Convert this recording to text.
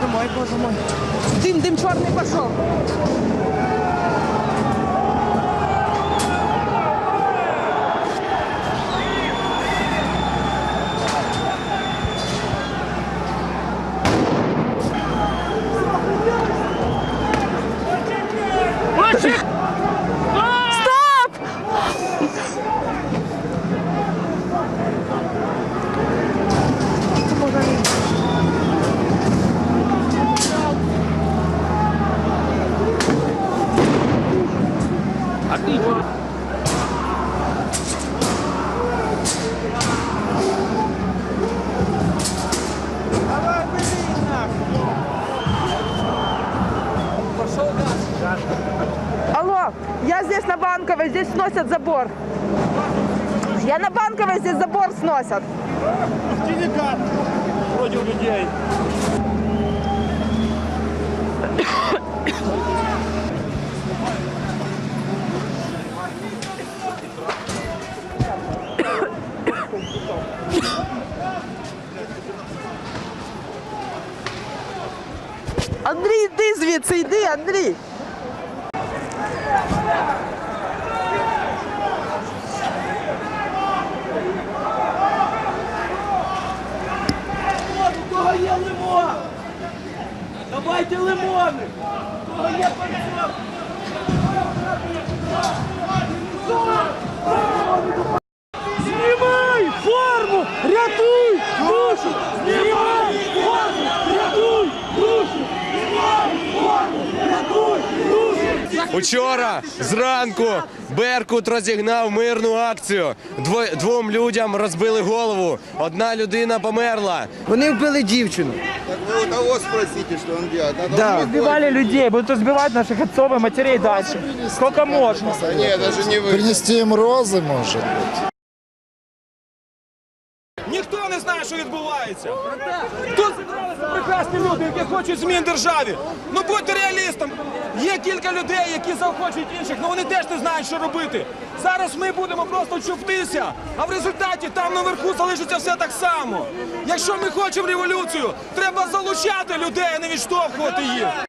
Домой, боже мой. Дым, дым черный пошел. Алло, я здесь на Банковой, здесь сносят забор. Я на Банковой, здесь забор сносят. Против людей. Андрій, йди звідси, йди, Андрій. Кого є лимон? Давайте лимони! Кого є пальцов? Учора зранку Беркут розігнав мирну акцію. Дво- двом людям розбили голову. Одна людина померла. Вони вбили дівчину. Так вы у того спросите, что он делает. Надо Да. успокоить. Убивали людей, будут избивать наших отцов и матерей дальше. Сколько можно? Да нет, даже не вы. Принести им розы, может быть. Ніхто не знає, що відбувається. Тут зібралися прекрасні люди, які хочуть змін в державі. Ну будьте реалістом. Кілька людей, які заохочують інших, але вони теж не знають, що робити. Зараз ми будемо просто чуптися, а в результаті там наверху залишиться все так само. Якщо ми хочемо революцію, треба залучати людей, а не відштовхувати їх.